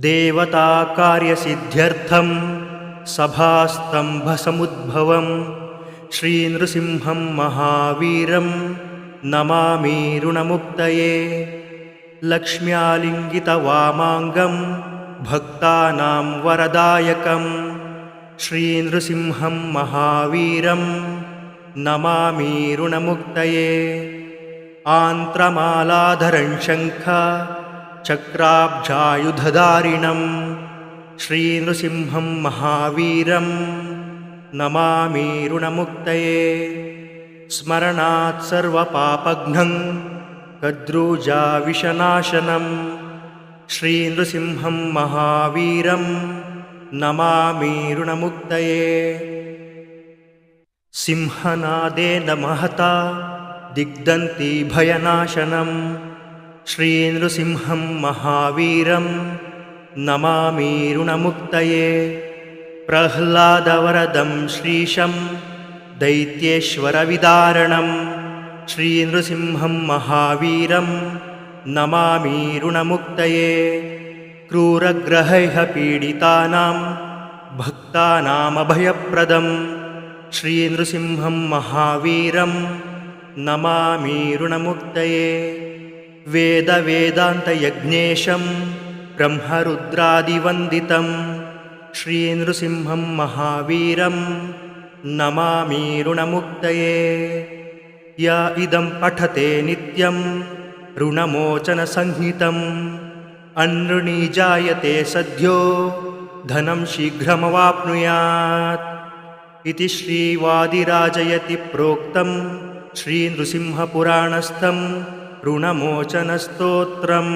देवताकार्यसिद्ध्यर्थं सभास्तम्भसमुद्भवं श्रीनृसिंहं महावीरं नमामि ऋणमुक्तये लक्ष्म्यालिङ्गितवामाङ्गं भक्तानां वरदायकं श्रीनृसिंहं महावीरं नमामि ऋणमुक्तये आन्त्रमालाधरं शङ्ख चक्राब्जायुधदारिणं श्रीनृसिंहं महावीरं नमामि ऋणमुक्तये। स्मरणात् सर्वपापघ्नं कद्रूजाविषनाशनं श्रीनृसिंहं महावीरं नमामि ऋणमुक्तये। सिंहनादेन महता दिग्दन्ति भयनाशनं श्रीनृसिंहं महावीरं नमामि ऋणमुक्तये। प्रह्लादवरदं श्रीशं दैत्येश्वरविदारणं। श्रीनृसिंहं महावीरं नमामि ऋणमुक्तये। क्रूरग्रहैः पीडितानां भक्तानामभयप्रदं। श्रीनृसिंहं महावीरं नमामि ऋणमुक्तये वेदवेदान्तयज्ञेशं ब्रह्मरुद्रादिवन्दितं श्रीनृसिंहं महावीरं नमामि ऋणमुक्तये। य इदं पठते नित्यं ऋणमोचनसंहितम्। अनृणी जायते सद्यो धनं शीघ्रमवाप्नुयात्। इति श्रीवादिराजयति प्रोक्तं श्रीनृसिंहपुराणस्थं ऋणमोचनस्तोत्रम्